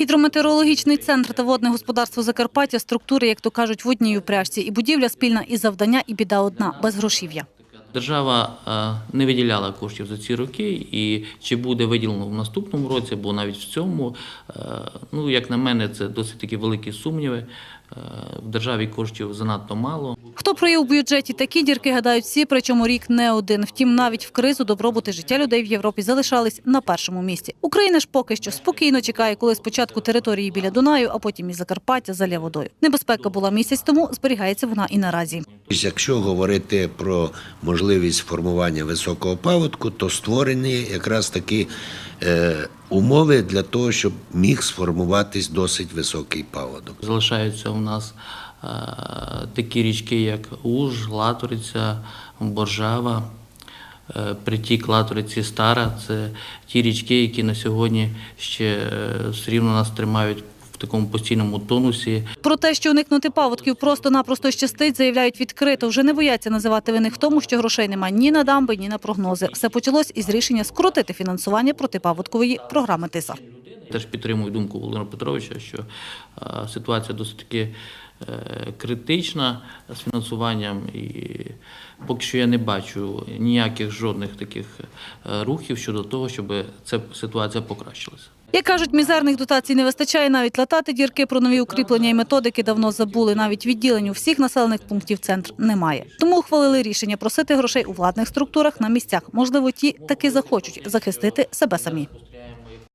Гідрометеорологічний центр та водне господарство Закарпаття структури, як то кажуть, в одній упряжці. І будівля спільна, і завдання, і біда одна без грошів'я. Держава е, не виділяла коштів за ці роки, і чи буде виділено в наступному році, або навіть в цьому, е, ну як на мене, це досить такі великі сумніви. Е, В державі коштів занадто мало. Проїв у бюджеті такі дірки, гадають всі, причому рік не один. Втім, навіть в кризу добробути життя людей в Європі залишались на першому місці. Україна ж поки що спокійно чекає, коли спочатку території біля Дунаю, а потім і Закарпаття залє водою. Небезпека була місяць тому, зберігається вона і наразі. Якщо говорити про можливість формування високого паводку, то створені якраз такі е, умови для того, щоб міг сформуватись досить високий паводок. Залишаються у нас е, такі річки, як Уж, Латориця, Боржава, е, притік Латориці Стара. Це ті річки, які на сьогодні ще все рівно нас тримають такому постійному тонусі. Про те, що уникнути паводків просто-напросто щастить, заявляють відкрито. Вже не бояться називати винних в тому, що грошей немає ні на дамби, ні на прогнози. Все почалось із рішення скоротити фінансування протипаводкової програми ТИСА. Теж підтримую думку Володимира Петровича, що е, ситуація досить таки е, критична з фінансуванням, і поки що я не бачу ніяких жодних таких е, рухів щодо того, щоб ця ситуація покращилася. Як кажуть, мізерних дотацій не вистачає навіть латати дірки про нові укріплення і методики давно забули. Навіть відділень у всіх населених пунктів центр немає. Тому ухвалили рішення просити грошей у владних структурах на місцях. Можливо, ті таки захочуть захистити себе самі.